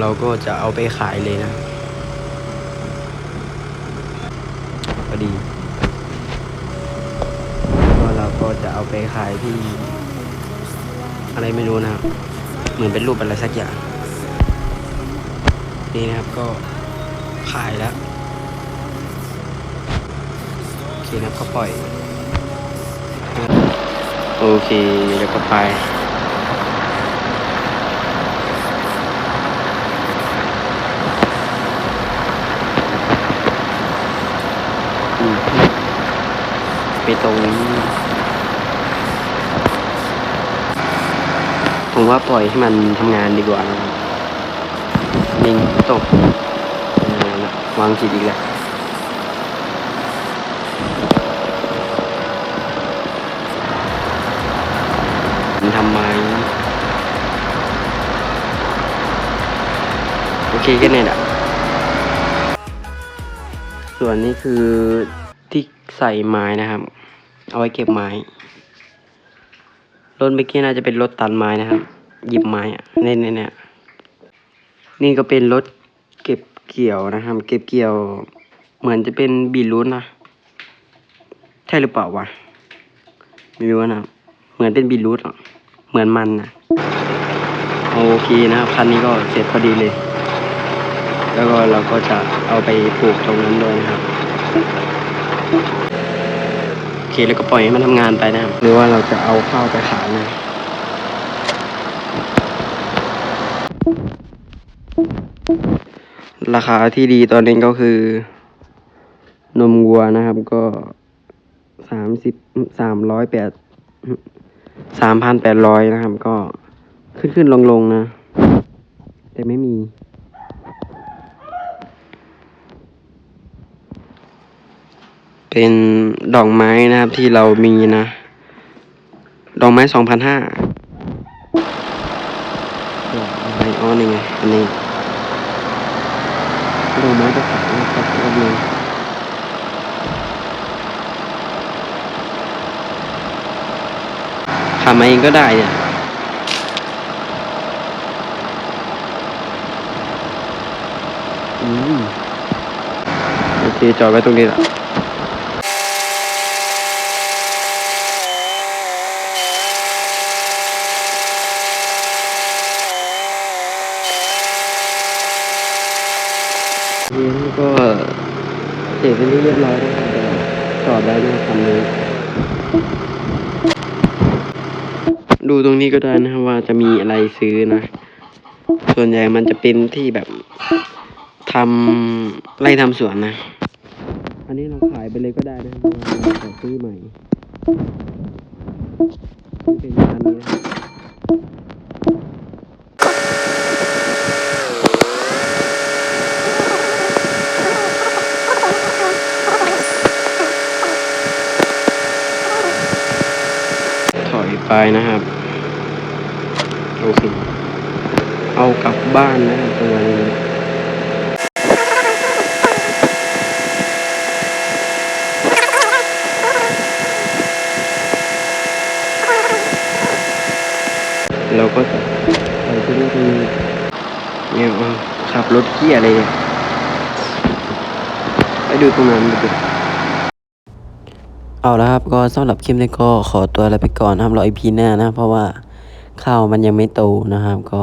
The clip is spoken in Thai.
เราก็จะเอาไปขายเลยนะพอดีก็เราก็จะเอาไปขายที่ อะไรไม่รู้นะครับ เหมือนเป็นรูปอะไรสักอย่าง นี่นะครับก็ขายแล้วโอเคนะครับก็ปล่อย โอเคแล้วก็ไป ไปตรงนี้ผมว่าปล่อยให้มันทำงานดีกว่านะครับนิ่งตกอ่านะวางผิดอีกแล้วมันทำไมโอเคแค่นี้แหละส่วนนี้คือที่ใส่ไม้นะครับ เอาไว้เก็บไม้ รถเมื่อกี้น่าจะเป็นรถตันไม้นะครับ หยิบไม้อะเนี่ยเนี่ยเนี่ยนี่ก็เป็นรถเก็บเกี่ยวนะครับ เก็บเกี่ยว เหมือนจะเป็นบีรูทนะ ใช่หรือเปล่าวะ ไม่รู้นะ เหมือนเป็นบีรูทอะเหมือนมันนะโอเคนะครับคันนี้ก็เสร็จพอดีเลย แล้วก็เราก็จะเอาไปปลูกตรงนั้นด้วยนะครับ คแล้วก็ปล่อยให้มันทำงานไปนะครับหรือว่าเราจะเอาข้าวไปขายนะราคาที่ดีตอนนี้ก็คือ นมวัวนะครับก็สามสิบสามร้อยแปดสามพันแปดร้อยนะครับ ก็ขึ้นขึ้นลงลงนะ แต่ไม่มี เป็น ดอกไม้นะครับที่เรามีนะ ดอกไม้สองพันห้าดอกไม้อ้อนี่ไงอันนี้ดอกไม้จะขายนะครับรอบนึงทำมาเองก็ได้เนี่ยอืมโอเคจอดไว้ตรงนี้แหละ นี่ก็เสร็จเป็นที่เรียบร้อยแล้วครับเดี๋ยวจอได้นะครับคันนี้ดูตรงนี้ก็ได้นะครับว่าจะมีอะไรซื้อนะ ส่วนใหญ่มันจะเป็นที่แบบทำไร่ทำสวนนะ อันนี้เราขายไปเลยก็ได้นะครับเพราะว่าเราขอซื้อใหม่ เป็นคันนี้นะครับ อยไปนะครับโอเคเอากลับบ้านนะครับตัวนี้เราก็ไปที่นี่เนี่ยเอาขับรถเที่ยอะไรเนี่ยไปดูตรงนั้นดู เอาละครับก็สำหรับคลิปนี้ก็ขอตัวลาไปก่อนนะครับรออีพีหน้านะ เพราะว่าข้าวมันยังไม่โตนะครับก็